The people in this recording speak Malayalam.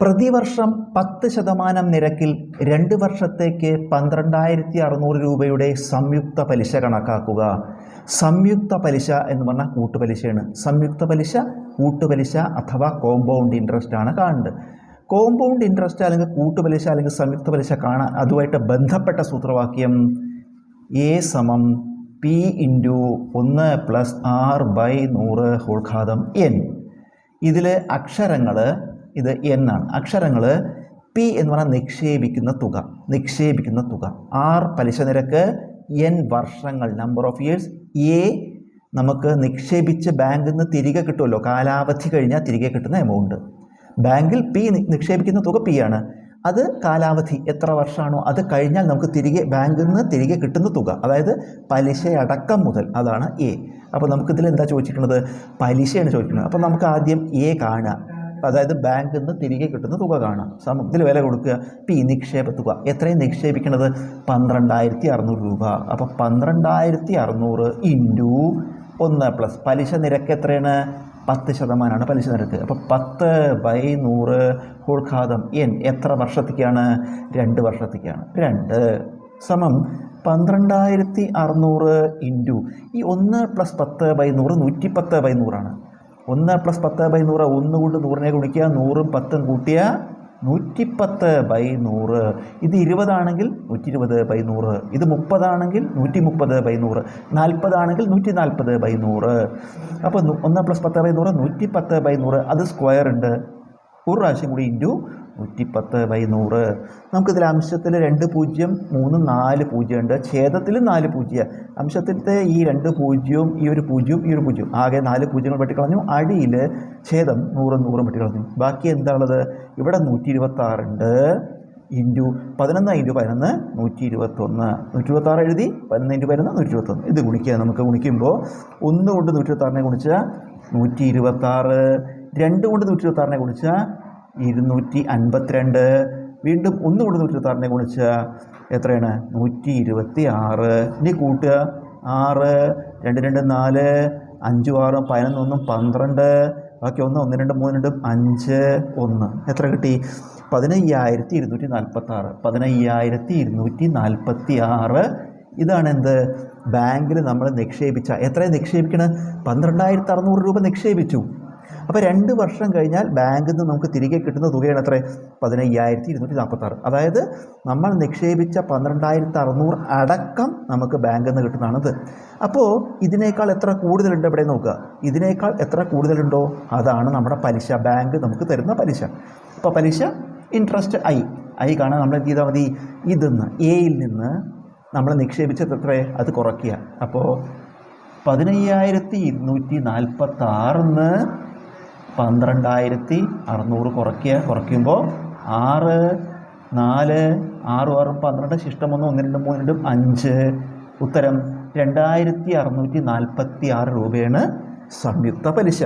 പ്രതിവർഷം പത്ത് ശതമാനം നിരക്കിൽ രണ്ട് വർഷത്തേക്ക് പന്ത്രണ്ടായിരത്തി അറുന്നൂറ് രൂപയുടെ സംയുക്ത പലിശ കണക്കാക്കുക. സംയുക്ത പലിശ എന്ന് പറഞ്ഞാൽ കൂട്ടുപലിശയാണ്. സംയുക്ത പലിശ കൂട്ടുപലിശ അഥവാ കോമ്പൗണ്ട് ഇൻട്രസ്റ്റ് ആണ് കാണുന്നത്. കോമ്പൗണ്ട് ഇൻട്രസ്റ്റ് അല്ലെങ്കിൽ കൂട്ടുപലിശ അല്ലെങ്കിൽ സംയുക്ത പലിശ കാണാൻ അതുമായിട്ട് ബന്ധപ്പെട്ട സൂത്രവാക്യം എ സമം പി ഇന്റു ഒന്ന് പ്ലസ് ആർ ബൈ നൂറ് ഹോൾഘാതം എൻ ഇതിൽ അക്ഷരങ്ങൾ ഇത് എൻ ആണ്. അക്ഷരങ്ങൾ പി എന്ന് പറഞ്ഞാൽ നിക്ഷേപിക്കുന്ന തുക നിക്ഷേപിക്കുന്ന തുക. ആർ പലിശ നിരക്ക് എൻ വർഷങ്ങൾ നമ്പർ ഓഫ് ഇയേഴ്സ് എ നമുക്ക് നിക്ഷേപിച്ച് ബാങ്കിൽ നിന്ന് തിരികെ കിട്ടുമല്ലോ. കാലാവധി കഴിഞ്ഞാൽ തിരികെ കിട്ടുന്ന എമൗണ്ട് ബാങ്കിൽ പി നിക്ഷേപിക്കുന്ന തുക പി ആണ്. അത് കാലാവധി എത്ര വർഷമാണോ അത് കഴിഞ്ഞാൽ നമുക്ക് തിരികെ ബാങ്കിൽ നിന്ന് തിരികെ കിട്ടുന്ന തുക അതായത് പലിശയടക്കം മുതൽ അതാണ് എ അപ്പോൾ നമുക്കിതിൽ എന്താ ചോദിച്ചിരിക്കുന്നത്? പലിശയാണ് ചോദിക്കുന്നത്. അപ്പോൾ നമുക്ക് ആദ്യം എ കാണുക. അതായത് ബാങ്കിൽ നിന്ന് തിരികെ കിട്ടുന്ന തുക കാണാം. സമൂഹത്തിൽ വില കൊടുക്കുക. പി നിക്ഷേപ തുക. എത്രയും നിക്ഷേപിക്കുന്നത് പന്ത്രണ്ടായിരത്തി അറുന്നൂറ് രൂപ. അപ്പോൾ പന്ത്രണ്ടായിരത്തി അറുന്നൂറ് ഇന്റു ഒന്ന് പ്ലസ്. പലിശ നിരക്ക് എത്രയാണ്? പത്ത് ശതമാനമാണ് പലിശ നിരക്ക്. അപ്പോൾ പത്ത് ബൈ നൂറ് ഹുൾഖാതം എൻ എത്ര വർഷത്തേക്കാണ്? രണ്ട് വർഷത്തേക്കാണ്. രണ്ട് സമം പന്ത്രണ്ടായിരത്തി അറുന്നൂറ് ഇന്റു ഈ ഒന്ന് പ്ലസ് പത്ത് ബൈ നൂറ് നൂറ്റി പത്ത് ബൈ നൂറാണ്. ഒന്ന് പ്ലസ് പത്ത് ബൈ നൂറ് ഒന്ന് കൊണ്ട് നൂറിനെ ഗുണിക്കുക നൂറും പത്തും കൂട്ടിയ നൂറ്റിപ്പത്ത് ബൈ നൂറ്. ഇത് ഇരുപതാണെങ്കിൽ നൂറ്റി ഇരുപത് ബൈ നൂറ്. ഇത് മുപ്പതാണെങ്കിൽ നൂറ്റി മുപ്പത് ബൈ നൂറ്. നാൽപ്പതാണെങ്കിൽ നൂറ്റി നാൽപ്പത് ബൈ നൂറ്. അപ്പോൾ ഒന്ന് പ്ലസ് പത്ത് ബൈ നൂറ് നൂറ്റി പത്ത് ബൈ നൂറ്. അത് സ്ക്വയർ ഉണ്ട്. ഒരു പ്രാവശ്യം കൂടി ഇന്റു നൂറ്റിപ്പത്ത് ബൈ നൂറ്. നമുക്കിതിൽ അംശത്തിൽ രണ്ട് പൂജ്യം മൂന്ന് നാല് പൂജ്യം ഉണ്ട് ഛേദത്തിൽ നാല് പൂജ്യം. അംശത്തിലത്തെ ഈ രണ്ട് പൂജ്യവും ഈ ഒരു പൂജ്യവും ഈ ഒരു പൂജ്യവും. ആകെ നാല് പൂജ്യങ്ങൾ വെട്ടിക്കളഞ്ഞു. അടിയിൽ ഛേദം നൂറും നൂറും വെട്ടിക്കളഞ്ഞു. ബാക്കി എന്താണുള്ളത്? ഇവിടെ നൂറ്റി ഇരുപത്താറുണ്ട് ഇന്റു പതിനൊന്ന് ഇന്റു പതിനൊന്ന് നൂറ്റി ഇരുപത്തൊന്ന് നൂറ്റി ഇരുപത്താറ് എഴുതി പതിനൊന്ന് ഇന്റു പതിനൊന്ന് നൂറ്റി ഇരുപത്തൊന്ന് ഇത് ഗുണിക്കുക നമുക്ക് ഗുണിക്കുമ്പോൾ ഒന്ന് കൊണ്ട് നൂറ്റി ഇരുപത്താറിനെ ഗുണിച്ചാൽ നൂറ്റി ഇരുപത്താറ് രണ്ട് കൊണ്ട് നൂറ്റി ഇരുപത്താറിനെ ഗുണിച്ചാൽ ഇരുന്നൂറ്റി അൻപത്തിരണ്ട് വീണ്ടും ഒന്ന് കൊണ്ട് നൂറ്റി ഇരുപത്താറിനെ ഗുണിച്ച് എത്രയാണ്? നൂറ്റി ഇരുപത്തി ആറ് ഇനി കൂട്ടുക. ആറ് രണ്ട് രണ്ട് നാല് അഞ്ച് ആറ് പതിനൊന്ന് പതിനൊന്നൊന്നും പന്ത്രണ്ട്. ബാക്കി ഒന്ന് ഒന്ന് രണ്ട് മൂന്ന് രണ്ട് അഞ്ച് ഒന്ന്. എത്ര കിട്ടി? പതിനയ്യായിരത്തി ഇരുന്നൂറ്റി നാൽപ്പത്തി ആറ് പതിനയ്യായിരത്തി ഇരുന്നൂറ്റി നാൽപ്പത്തി ആറ് ഇതാണ് എന്ത്? ബാങ്കിൽ നമ്മൾ നിക്ഷേപിച്ച. എത്ര നിക്ഷേപിക്കണം? പന്ത്രണ്ടായിരത്തി അറുന്നൂറ് രൂപ നിക്ഷേപിച്ചു. അപ്പോൾ രണ്ട് വർഷം കഴിഞ്ഞാൽ ബാങ്കിൽ നിന്ന് നമുക്ക് തിരികെ കിട്ടുന്ന തുകയാണ് എത്ര? പതിനയ്യായിരത്തി ഇരുന്നൂറ്റി നാൽപ്പത്താറ് അതായത് നമ്മൾ നിക്ഷേപിച്ച പന്ത്രണ്ടായിരത്തി അറുന്നൂറ് അടക്കം നമുക്ക് ബാങ്കിൽ നിന്ന് കിട്ടുന്നതാണത്. അപ്പോൾ ഇതിനേക്കാൾ എത്ര കൂടുതലുണ്ട് ഇവിടെ നോക്കുക. ഇതിനേക്കാൾ എത്ര കൂടുതലുണ്ടോ? അതാണ് നമ്മുടെ പലിശ. ബാങ്ക് നമുക്ക് തരുന്ന പലിശ. അപ്പോൾ പലിശ ഇൻട്രസ്റ്റ് ഐ ഐ കാണാൻ നമ്മൾ എന്ത് ചെയ്താൽ മതി? ഇതിന്ന് എയിൽ നിന്ന് നമ്മൾ നിക്ഷേപിച്ചത് എത്ര? അത് കുറയ്ക്കുക. അപ്പോൾ പതിനയ്യായിരത്തി ഇരുന്നൂറ്റി നാൽപ്പത്തി ആറിന്ന് പന്ത്രണ്ടായിരത്തി അറുന്നൂറ് കുറയ്ക്കുക. കുറയ്ക്കുമ്പോൾ ആറ് നാല് ആറ് ആറ് പന്ത്രണ്ട് ശിഷ്ടം ഒന്ന് ഒന്ന് രണ്ട് മൂന്ന് രണ്ടും അഞ്ച്. ഉത്തരം രണ്ടായിരത്തി അറുന്നൂറ്റി നാൽപ്പത്തി ആറ് രൂപയാണ് സംയുക്ത പലിശ.